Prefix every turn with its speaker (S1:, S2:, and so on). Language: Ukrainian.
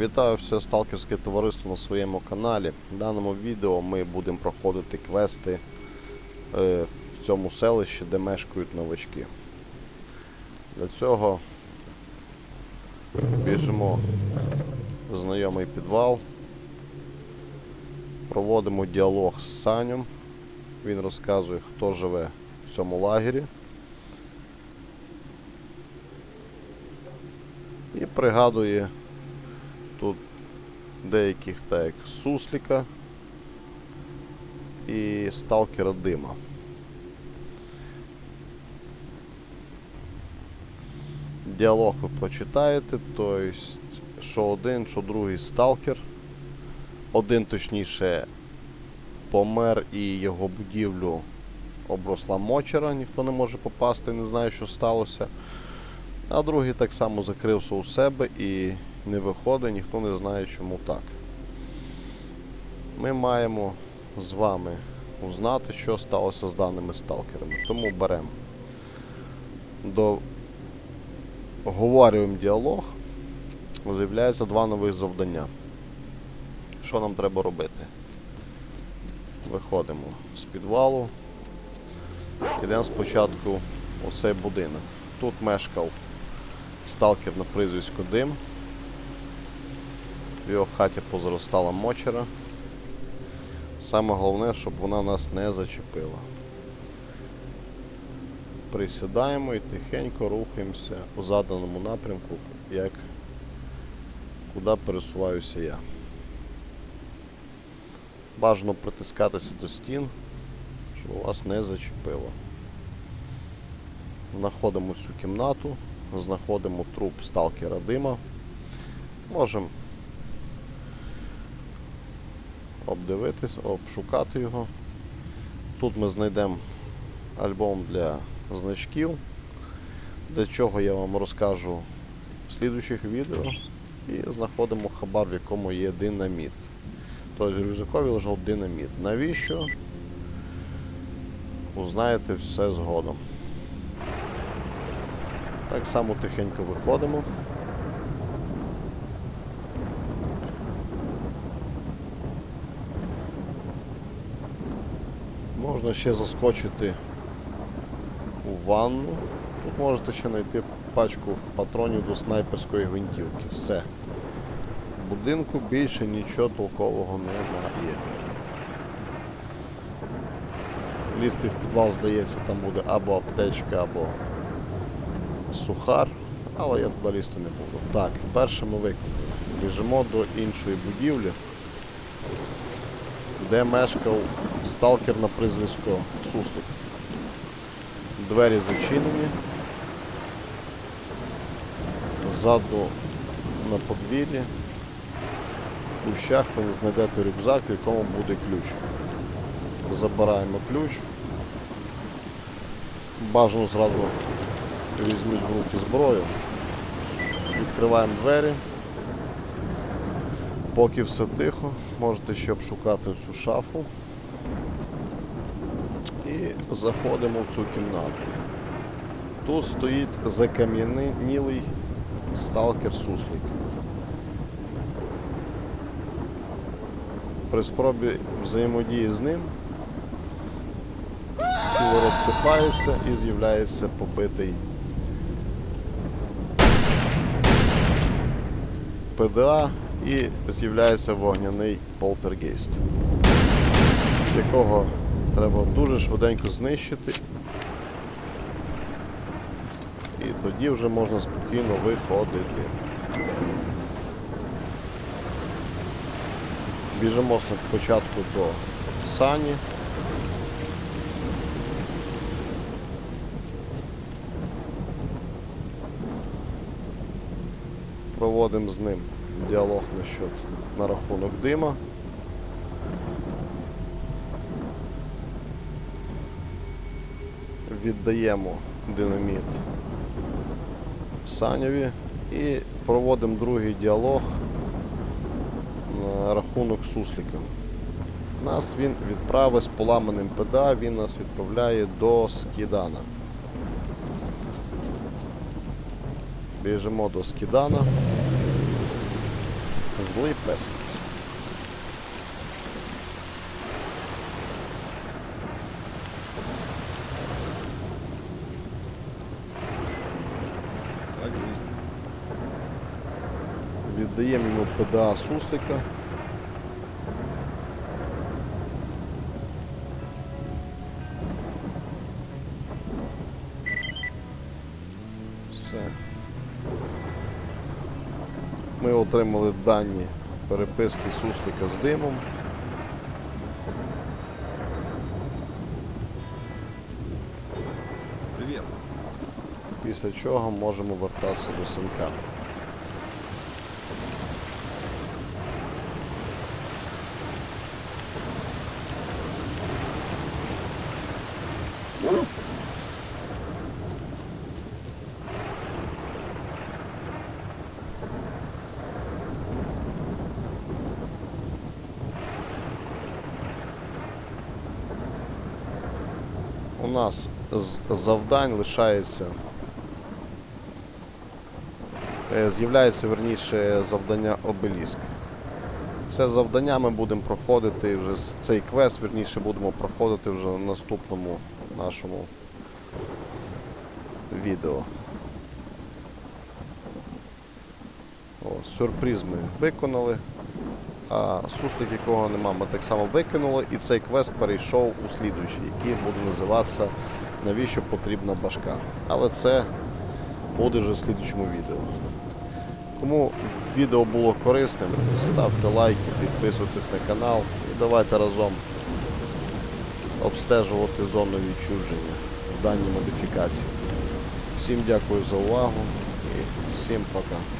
S1: Вітаю все сталкерське товариство на своєму каналі. В даному відео ми будемо проходити квести е, в цьому селищі, де мешкають новачки. Для цього біжимо в знайомий підвал, проводимо діалог з Санем. Він розказує, хто живе в цьому лагері. І пригадує деяких так як сусліка і сталкера дима. Діалог ви прочитаєте, тобто, що один, що другий сталкер. Один точніше помер і його будівлю обросла мочера, ніхто не може попасти, не знає, що сталося. А другий так само закрився у себе і не виходить, ніхто не знає, чому так. Ми маємо з вами узнати, що сталося з даними сталкерами. Тому беремо до оговорюємо діалог. З'являється два нових завдання. Що нам треба робити? Виходимо з підвалу. Йдемо спочатку у цей будинок. Тут мешкав сталкер на прізвисько Дим. В його хаті позаростала мочера. Саме головне, щоб вона нас не зачепила. Присідаємо і тихенько рухаємося у заданому напрямку, як куди пересуваюся я. Бажано притискатися до стін, щоб вас не зачепило. Знаходимо цю кімнату, знаходимо труп сталкера дима. Можемо обдивитись, обшукати його. Тут ми знайдемо альбом для значків, для чого я вам розкажу в слідуючих відео. І знаходимо хабар, в якому є динаміт. Тобто в рюкзакові лежав динаміт. Навіщо? Узнаєте все згодом. Так само тихенько виходимо. Можна ще заскочити у ванну. Тут можете ще знайти пачку патронів до снайперської гвинтівки. Все. В будинку більше нічого толкового немає. Лізти в підвал, здається, там буде або аптечка, або сухар, але я туди лізти не буду. Так, перше ми виконали. Біжимо до іншої будівлі, де мешкав сталкер на прізвисько Суслик. Двері зачинені. Ззаду на подвір'ї. В кущах ви знайдете рюкзак, в якому буде ключ. Забираємо ключ. Бажано зразу візьміть в руки зброю. Відкриваємо двері. Поки все тихо, можете ще обшукати цю шафу. І заходимо в цю кімнату. Тут стоїть закам'янілий сталкер суслик. При спробі взаємодії з ним тіло розсипається і з'являється побитий ПДА і з'являється вогняний полтергейст, якого треба дуже швиденько знищити. І тоді вже можна спокійно виходити. Біжимо спочатку до Сані. Проводимо з ним діалог насчет, на рахунок дима. Віддаємо динаміт Санєві і проводимо другий діалог на рахунок сусліка. Нас він відправить з поламаним ПДА, він нас відправляє до Скідана. Біжимо до Скідана. Злий пес. Віддаємо йому ПДА суслика. Ми отримали дані переписки суслика з димом. Після чого можемо вертатися до синка. У нас з завдань лишається Е, З'являється верніше завдання обеліск. Це завдання ми будемо проходити вже цей квест, верніше будемо проходити вже в наступному нашому відео. О, сюрприз ми виконали. А суслик, якого нема, ми так само викинули, і цей квест перейшов у слідуючий, який буде називатися Навіщо потрібна башка. Але це буде вже в слідуючому відео. Кому відео було корисним, ставте лайки, підписуйтесь на канал і давайте разом обстежувати зону відчуження в даній модифікації. Всім дякую за увагу і всім пока.